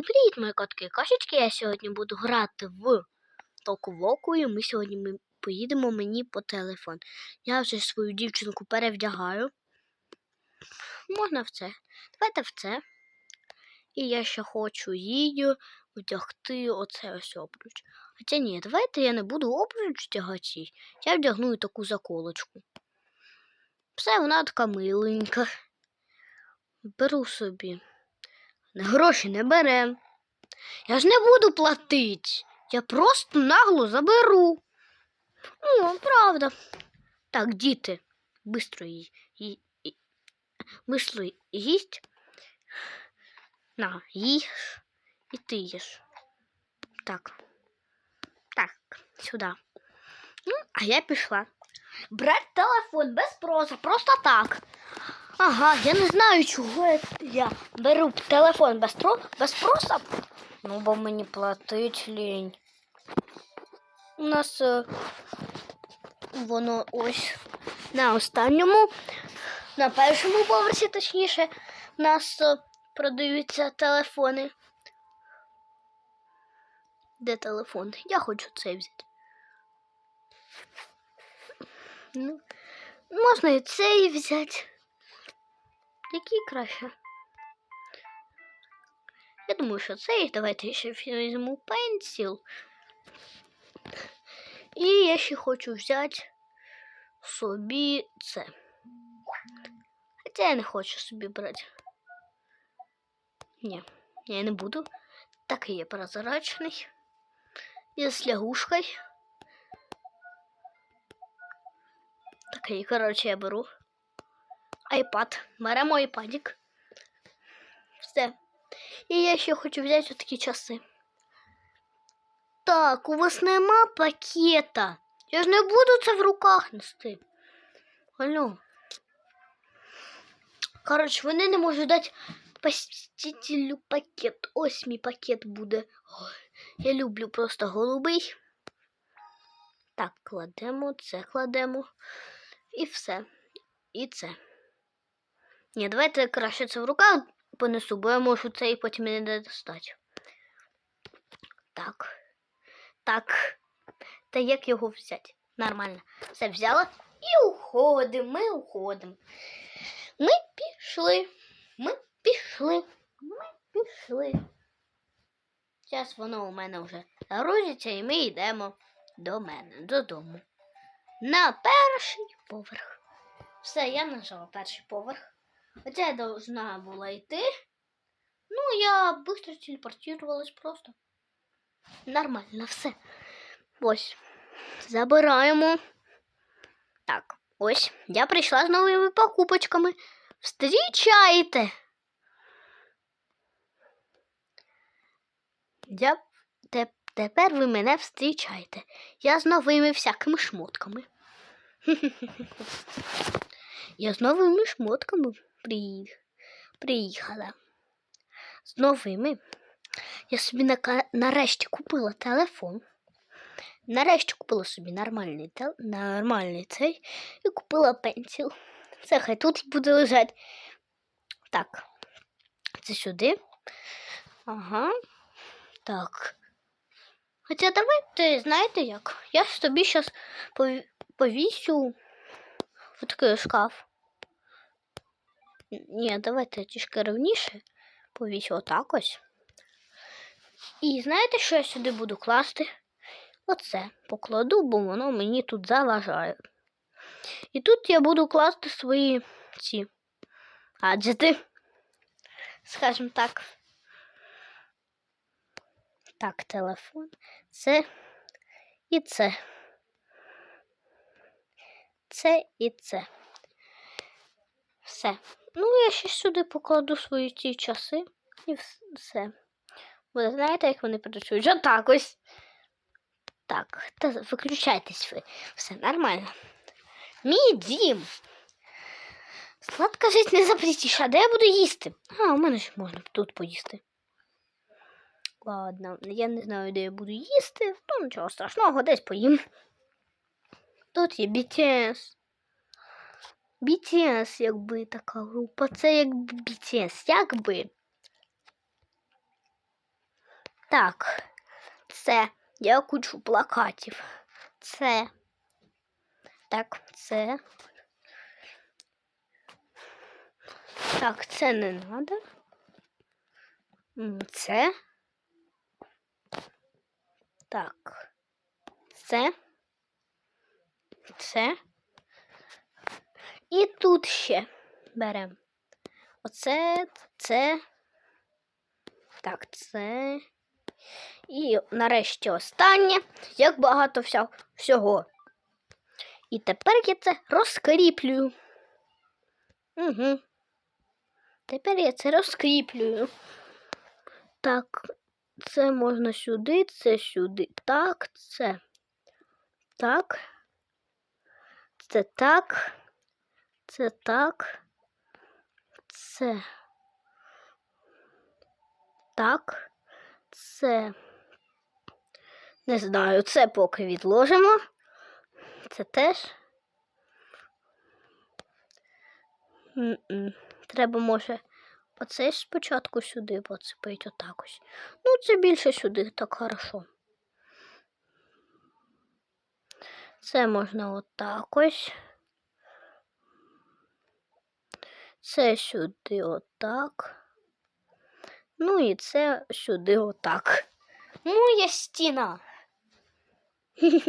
Всім привіт, мої котки. Кошечки, я сьогодні буду грати в толку і ми сьогодні ми поїдемо мені по телефон. Я вже свою дівчинку перевдягаю. Можна в це. Давайте в це. І я ще хочу її вдягти оце ось обруч. Хоча ні, давайте я не буду обруч вдягати. Я вдягну і таку заколочку. Все, вона така миленька. Беру собі. Гроші не берем. Я ж не буду платити. Я просто нагло заберу. Ну, правда. Так, діти, бистро ї, ї, ї- бистро їсть. На, їж. І ти їж. Так. Так, сюди. Ну, а я пішла. Брати телефон без спросу, просто так. Ага, я не знаю, чого я- беру телефон без, тро... без спросу. Ну, бо мені платить лінь. У нас е, воно ось на останньому, на першому поверсі, точніше, у нас е, продаються телефони. Де телефон? Я хочу цей взяти. Ну, можна і цей взяти. Який краще? Я думаю, що цей. Давайте ще візьму пенсіл. І я ще хочу взяти собі це. Хоча я не хочу собі брати. Ні, я не буду. Такий є прозрачний. І з лягушкою. Такий, коротше, я беру. Айпад. Беремо айпадик. Все. І я ще хочу взяти такі часи. Так, у вас нема пакета. Я ж не буду це в руках нести. Алло. Коротше, вони не можуть дати посетителю пакет. Ось мій пакет буде. Я люблю просто голубий. Так, кладемо, це кладемо. І все. І це. Ні, давайте краще це в руках понесу, бо я можу це і потім не достати. Так. Так. Та як його взяти? Нормально. Все взяла і уходимо. Ми уходимо. Ми пішли. Ми пішли. Ми пішли. Зараз воно у мене вже загрузиться, і ми йдемо до мене, додому. На перший поверх. Все, я нажала перший поверх. Я должна была йти. Ну, я быстро телепортировалась просто. Нормально, все. Ось. Забираємо. Так, ось. Я прийшла з новими покупочками. Встрічайте! Я... Те... Тепер ви мене встрічаєте. Я з новими всякими шмотками. Я з новими шмотками. Приїхала. З новими. Я собі нарешті купила телефон. Нарешті купила собі нормальний, тел... нормальний цей і купила пенсіл. Це хай тут буде лежати. Так. Це сюди. Ага. Так. Хоча давайте, знаєте як? Я ж тобі зараз повісю в такий шкаф. Ні, давайте трішки рівніше. Повісю отак ось. І знаєте, що я сюди буду класти? Оце покладу, бо воно мені тут заважає. І тут я буду класти свої ці гаджети, скажімо так. Так, телефон. Це і це. Це і це. Все. Ну, я ще сюди покладу свої ті часи і все. Ви знаєте, як вони працюють? Отак ось. Так, та виключайтесь ви. Все нормально. Мій дім. Сладка жить не запретіш, а де я буду їсти? А, у мене ще можна тут поїсти. Ладно, я не знаю, де я буду їсти. Ну, нічого страшного, десь поїм. Тут є BTS. BTS, якби така група. Це як BTS, якби. Так, це я кучу плакатів. Це. Так, це. Так, це не надо. Це. Так. Це. Це. І тут ще беремо. Оце, це. Так, це. І нарешті останнє. Як багато вся, всього. І тепер я це розкріплюю. Угу. Тепер я це розкріплюю. Так, це можна сюди, це сюди. Так, це. Так. Це так. Це так. Це. Так. Це. Не знаю, це поки відложимо. Це теж. М-м. Треба, може, оцей спочатку сюди поцепить отак ось. Ну, це більше сюди, так хорошо. Це можна отак ось. Це сюди отак. Ну і це сюди отак. Моя стіна.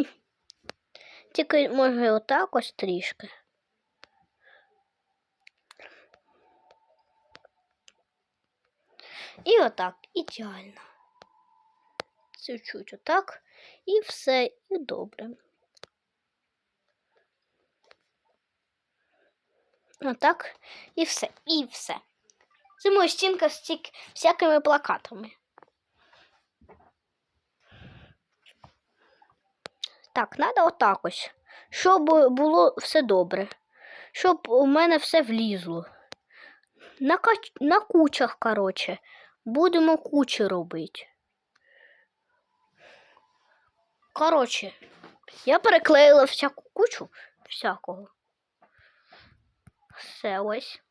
Тільки може отак ось трішки. І отак, ідеально. Чуть-чуть отак. І все, і добре. Отак, і все, і все. Це моя стінка з тільки всякими плакатами. Так, треба отак ось. Щоб було все добре. Щоб у мене все влізло. На, кач... на кучах, коротше. Будемо кучі робити. Коротше, я переклеїла всяку кучу всякого. Все ось.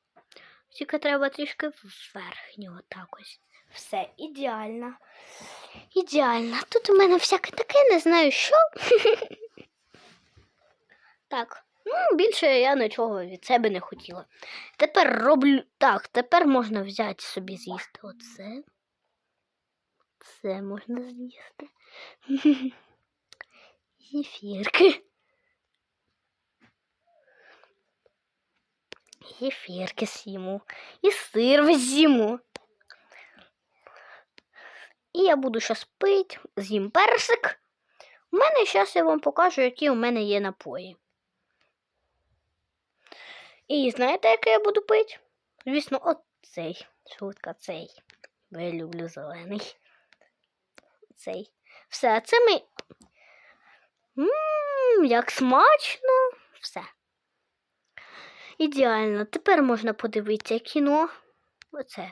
Тільки треба трішки верхнього так ось. Все ідеально. Ідеально. Тут у мене всяке таке, не знаю що. так, ну, більше я нічого від себе не хотіла. Тепер роблю. Так, тепер можна взяти собі з'їсти оце. Це можна з'їсти. Ефірки. Ефірки з'їму. І сир з'їму. І я буду щас пити, з'їм персик. У мене зараз я вам покажу, які у мене є напої. І знаєте, який я буду пити? Звісно, оцей. Шутка цей. Бо я люблю зелений. Цей. Все, це ми. Ммм, як смачно. Все. Ідеально. Тепер можна подивитися кіно. Оце.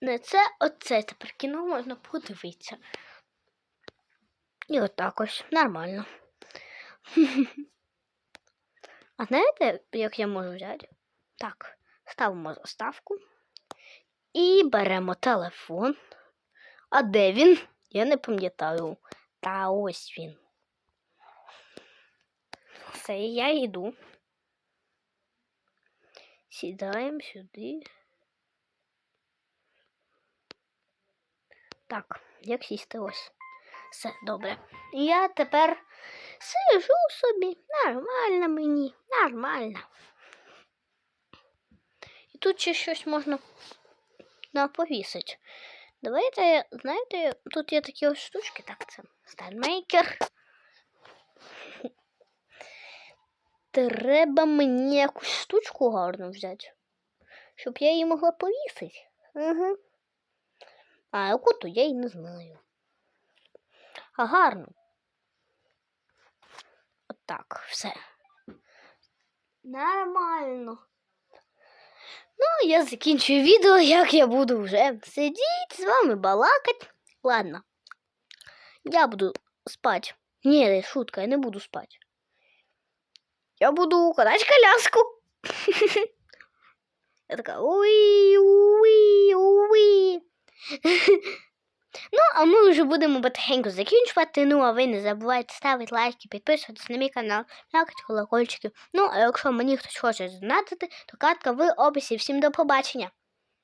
Не це, оце тепер кіно можна подивитися. І отак ось. Нормально. А знаєте, як я можу взяти? Так, ставимо заставку і беремо телефон. А де він? Я не пам'ятаю. Та ось він. Все, я йду. Сідаємо сюди. Так, як сісти ось. Все добре. Я тепер сижу собі. Нормально мені, нормально. І тут ще щось можна повісити. Давайте, знаєте, тут є такі ось штучки, так, це стайлмейкер. Треба мені якусь штучку гарну взяти, щоб я її могла повісити. Угу. А яку то я й не знаю. А гарно. Отак, все. Нормально. Ну, я закінчую відео, як я буду вже сидіти з вами балакати. Ладно. Я буду спати. Ні, шутка, я не буду спати. Я буду катать коляску. Я такая, уи, уи, уи. Ну, а ми вже будемо потихеньку закінчувати. Ну, а ви не забувайте ставити лайки, підписуватись на мій канал, лякати колокольчики. Ну, а якщо мені хтось хоче знати, то катка в описі. Всім до побачення!